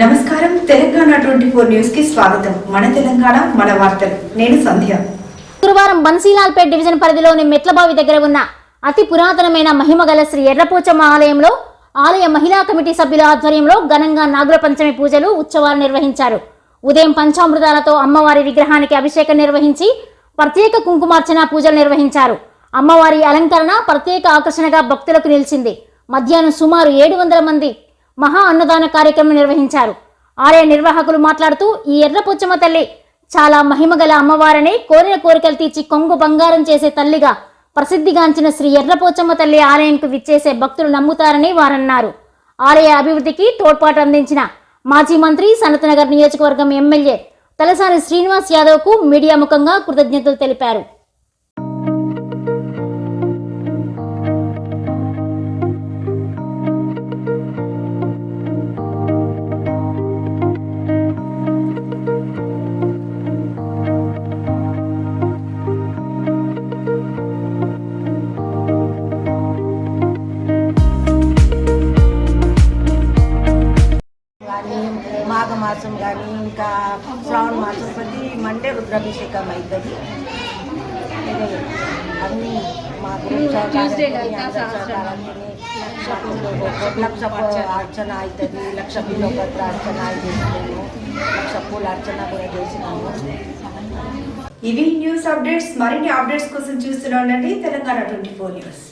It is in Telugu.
నమస్కారం. తెలంగాణ ట్వంటీ ఫోర్ న్యూస్కి స్వాగతం. మన తెలంగాణ మన వార్తలు. నేను సంధ్య. గురువారం బన్సీలాల్పేట్ డివిజన్ పరిధిలోని మెట్లబావి దగ్గర ఉన్న అతి పురాతనమైన మహిమగల శ్రీ ఎర్రపోచమ్మ ఆలయంలో ఆలయ మహిళా కమిటీ సభ్యుల ఆధ్వర్యంలో ఘనంగా నాగుల పంచమి పూజలు ఉత్సవాలు నిర్వహించారు. ఉదయం పంచామృతాలతో అమ్మవారి విగ్రహానికి అభిషేకం నిర్వహించి ప్రత్యేక కుంకుమార్చన పూజలు నిర్వహించారు. అమ్మవారి అలంకరణ ప్రత్యేక ఆకర్షణగా భక్తులకు నిలిచింది. మధ్యాహ్నం సుమారు ఏడు వందల మంది మహా అన్నదాన కార్యక్రమం నిర్వహించారు. ఆలయ నిర్వాహకులు మాట్లాడుతూ ఈ ఎర్రపుచ్చమ్మ తల్లి చాలా మహిమగల అమ్మవారని కోరిన కోరికలు తీర్చి కొంగు బంగారం చేసే తల్లిగా ప్రసిద్ధిగాంచిన శ్రీ ఎర్రపోచమ్మ తల్లి ఆలయంకు విచ్చేసే భక్తులు నమ్ముతారని వారన్నారు. ఆలయ అభివృద్ధికి తోడ్పాటు అందించిన మాజీ మంత్రి సనత్నగర్ నియోజకవర్గం ఎమ్మెల్యే తలసాని శ్రీనివాస్ యాదవ్కు మీడియా ముఖంగా కృతజ్ఞతలు తెలిపారు. మాఘమాసం కానీ ఇంకా శ్రావణ మాసం ప్రతి మండే రుద్రాభిషేకం అవుతుంది అన్ని మా లక్ష అర్చన అవుతుంది లక్ష బిలోపత్ర అర్చన చేసినాము లక్ష పూల అర్చన కూడా చేసినాము. ఇవి న్యూస్ అప్డేట్స్ మరిన్ని అప్డేట్స్ కోసం చూస్తూనే ఉండండి. Telangana twenty four news.